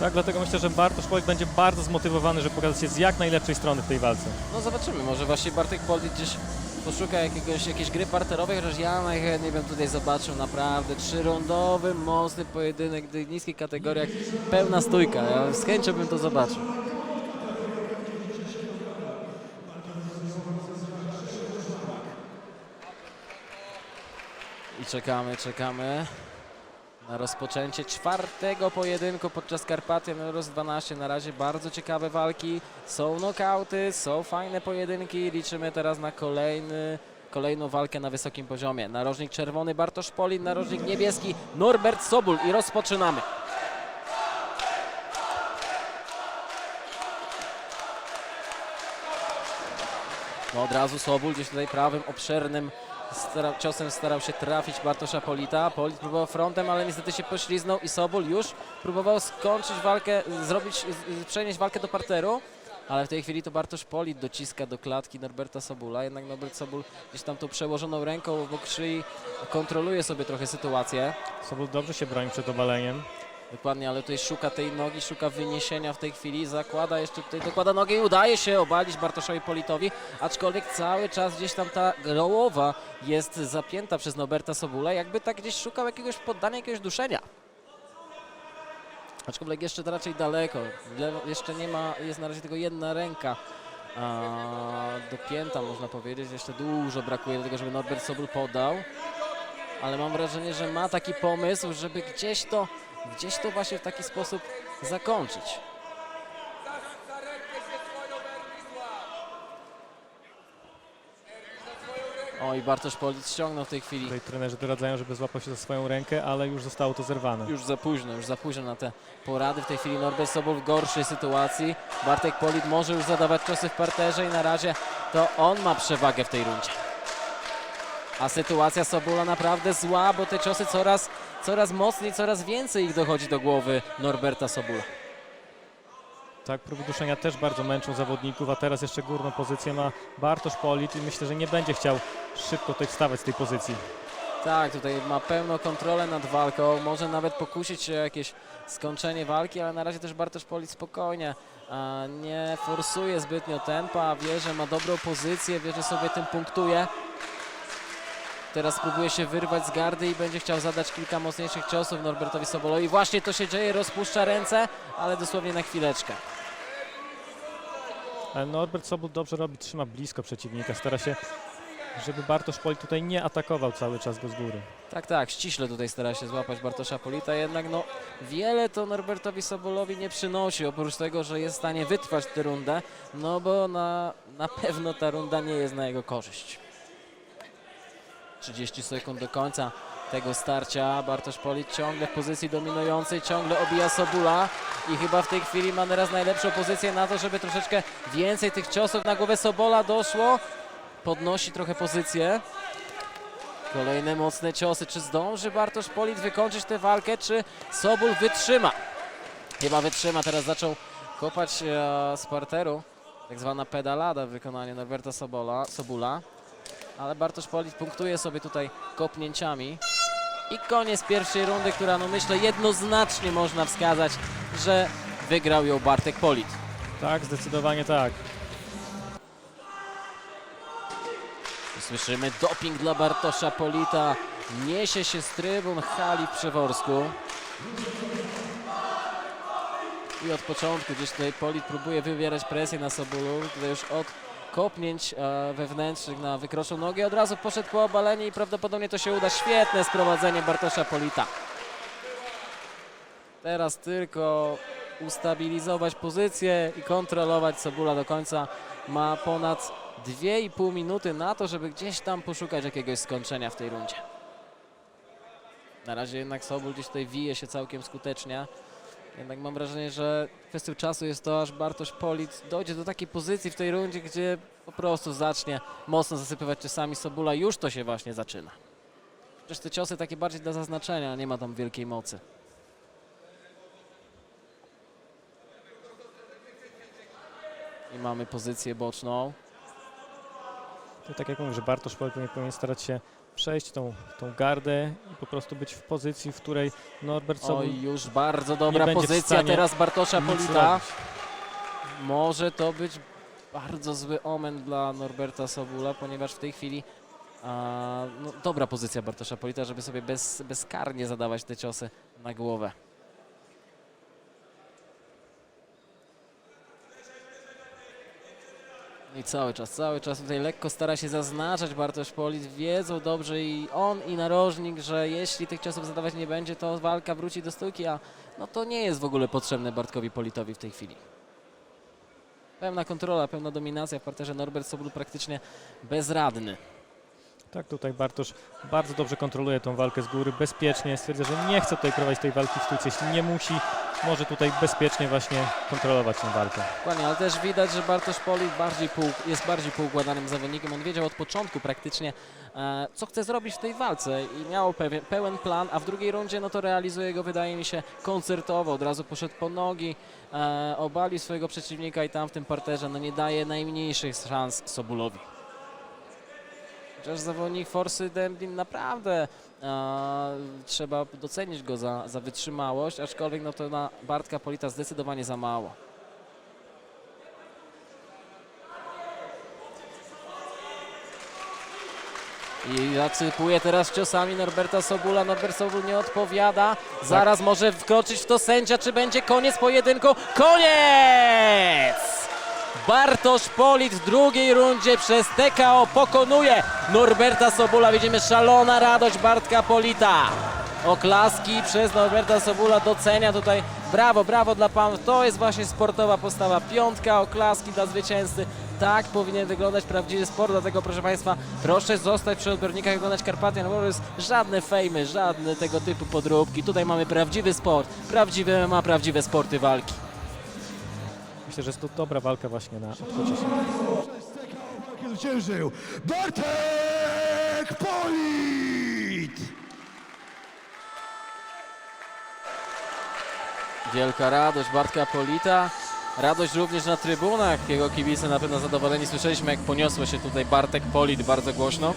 Tak, dlatego myślę, że Bartosz Polik będzie bardzo zmotywowany, żeby pokazać się z jak najlepszej strony w tej walce. No zobaczymy, może właśnie Bartek Polit gdzieś poszuka jakiegoś, jakiejś gry parterowej, chociaż ja najchętniej bym tutaj zobaczył naprawdę trzyrundowy, mocny pojedynek w niskich kategoriach, pełna stójka, ja z chęcią bym to zobaczył. I czekamy, czekamy na rozpoczęcie czwartego pojedynku podczas Karpatia Neuros 12. Na razie bardzo ciekawe walki, są nokauty, są fajne pojedynki. Liczymy teraz na kolejny, kolejną walkę na wysokim poziomie. Narożnik czerwony Bartosz Polin, narożnik niebieski Norbert Sobul i rozpoczynamy. No od razu Sobul gdzieś tutaj prawym, obszernym stara, ciosem starał się trafić Bartosza Polita. Polit próbował frontem, ale niestety się pośliznął i Sobol już próbował skończyć walkę, zrobić, przenieść walkę do parteru. Ale w tej chwili to Bartosz Polit dociska do klatki Norberta Sobula. Jednak Norbert Sobul gdzieś tam tą przełożoną ręką obok szyi kontroluje sobie trochę sytuację. Sobol dobrze się broni przed obaleniem. Dokładnie, ale tutaj szuka tej nogi, szuka wyniesienia w tej chwili, zakłada jeszcze tutaj, dokłada nogę i udaje się obalić Bartoszowi Politowi, aczkolwiek cały czas gdzieś tam ta głowa jest zapięta przez Norberta Sobula, jakby tak gdzieś szukał jakiegoś poddania, jakiegoś duszenia. Aczkolwiek jeszcze raczej daleko, jeszcze nie ma, jest na razie tylko jedna ręka a, dopięta można powiedzieć, jeszcze dużo brakuje do tego, żeby Norbert Sobul podał ale mam wrażenie, że ma taki pomysł, żeby gdzieś to, gdzieś to właśnie w taki sposób zakończyć. Oj, Bartosz Polic ściągnął w tej chwili. Tutaj trenerzy doradzają, żeby złapał się za swoją rękę, ale już zostało to zerwane. Już za późno, już za późno na te porady. W tej chwili Norbert Sobol w gorszej sytuacji. Bartek Polit może już zadawać ciosy w parterze i na razie to on ma przewagę w tej rundzie. A sytuacja Sobola naprawdę zła, bo te ciosy coraz, coraz mocniej, coraz więcej ich dochodzi do głowy Norberta Sobula. Tak, próby duszenia też bardzo męczą zawodników, a teraz jeszcze górną pozycję ma Bartosz Polit i myślę, że nie będzie chciał szybko tutaj wstawać z tej pozycji. Tak, tutaj ma pełną kontrolę nad walką, może nawet pokusić się o jakieś skończenie walki, ale na razie też Bartosz Polit spokojnie, a nie forsuje zbytnio tempa, wie, że ma dobrą pozycję, wie, że sobie tym punktuje. Teraz próbuje się wyrwać z gardy i będzie chciał zadać kilka mocniejszych ciosów Norbertowi Sobolowi. Właśnie to się dzieje, rozpuszcza ręce, ale dosłownie na chwileczkę. Ale Norbert Sobol dobrze robi, trzyma blisko przeciwnika, stara się, żeby Bartosz Polit tutaj nie atakował cały czas go z góry. Tak, tak, ściśle tutaj stara się złapać Bartosza Polita, jednak no wiele to Norbertowi Sobolowi nie przynosi, oprócz tego, że jest w stanie wytrwać tę rundę, no bo na, na pewno ta runda nie jest na jego korzyść. 30 sekund do końca tego starcia, Bartosz Polit ciągle w pozycji dominującej, ciągle obija Sobula i chyba w tej chwili ma teraz najlepszą pozycję na to, żeby troszeczkę więcej tych ciosów na głowę Sobola doszło. Podnosi trochę pozycję. Kolejne mocne ciosy. Czy zdąży Bartosz Polit wykończyć tę walkę, czy Sobul wytrzyma? Chyba wytrzyma. Teraz zaczął kopać e, z parteru. Tak zwana pedalada w wykonaniu Norberta Sobola, Sobula. Ale Bartosz Polit punktuje sobie tutaj kopnięciami. I koniec pierwszej rundy, która no myślę jednoznacznie można wskazać, że wygrał ją Bartek Polit. Tak, zdecydowanie tak. Słyszymy doping dla Bartosza Polita. Niesie się z trybun hali w Przeworsku. I od początku gdzieś tutaj Polit próbuje wywierać presję na Sobulu. Tutaj już od kopnięć e, wewnętrznych na wykroczą nogę. Od razu poszedł po obalenie i prawdopodobnie to się uda. Świetne sprowadzenie Bartosza Polita. Teraz tylko ustabilizować pozycję i kontrolować Sobula do końca. Ma ponad 2,5 minuty na to, żeby gdzieś tam poszukać jakiegoś skończenia w tej rundzie. Na razie jednak Sobul gdzieś tutaj wije się całkiem skutecznie. Jednak mam wrażenie, że kwestią czasu jest to, aż Bartosz Polit dojdzie do takiej pozycji w tej rundzie, gdzie po prostu zacznie mocno zasypywać ciosami Sobula. Już to się właśnie zaczyna. Przecież te ciosy takie bardziej dla zaznaczenia, nie ma tam wielkiej mocy. I mamy pozycję boczną. To tak jak mówię, że Bartosz Polit nie powinien starać się przejść tą, tą gardę i po prostu być w pozycji, w której Norbert Oj, już bardzo dobra będzie w pozycja stanie teraz Bartosza nic Polita. robić. Może to być bardzo zły omen dla Norberta Sobula, ponieważ w tej chwili a, no, dobra pozycja Bartosza Polita, żeby sobie bez, bezkarnie zadawać te ciosy na głowę. I cały czas, cały czas tutaj lekko stara się zaznaczać Bartosz Polit. Wiedzą dobrze i on i narożnik, że jeśli tych ciosów zadawać nie będzie, to walka wróci do stójki, a no to nie jest w ogóle potrzebne Bartkowi Politowi w tej chwili. Pełna kontrola, pełna dominacja w parterze. Norbert Sobul praktycznie bezradny. Tak, tutaj Bartosz bardzo dobrze kontroluje tą walkę z góry, bezpiecznie, stwierdza, że nie chce tutaj prowadzić tej walki w stójce, jeśli nie musi, może tutaj bezpiecznie właśnie kontrolować tę walkę. Dokładnie, ale też widać, że Bartosz Polit bardziej pół, jest bardziej poukładanym zawodnikiem. On wiedział od początku praktycznie, e, co chce zrobić w tej walce i miał pewien, pełen plan, a w drugiej rundzie no to realizuje go, wydaje mi się, koncertowo. Od razu poszedł po nogi, e, obalił swojego przeciwnika i tam w tym parterze no nie daje najmniejszych szans Sobulowi. Chociaż zawodnik Forsy Demblin naprawdę e, trzeba docenić go za, za wytrzymałość, aczkolwiek no to na Bartka Polita zdecydowanie za mało. I zasypuje teraz ciosami Norberta Sobula. Norbert Sobul nie odpowiada. Zaraz może wkroczyć w to sędzia. Czy będzie koniec pojedynku? Koniec! Bartosz Polit w drugiej rundzie przez TKO pokonuje Norberta Sobula. Widzimy szalona radość Bartka Polita. Oklaski przez Norberta Sobula docenia tutaj. Brawo, brawo dla panów. To jest właśnie sportowa postawa. Piątka, oklaski dla zwycięzcy. Tak powinien wyglądać prawdziwy sport, dlatego proszę Państwa, proszę zostać przy odbiornikach i oglądać Carpathian Warriors. Żadne fejmy, żadne tego typu podróbki. Tutaj mamy prawdziwy sport, prawdziwe ma prawdziwe sporty walki. Myślę, że jest to dobra walka właśnie na odchodzie się. zwyciężył Bartek Polit! Wielka radość Bartka Polita. Radość również na trybunach. Jego kibice na pewno zadowoleni. Słyszeliśmy, jak poniosło się tutaj Bartek Polit bardzo głośno.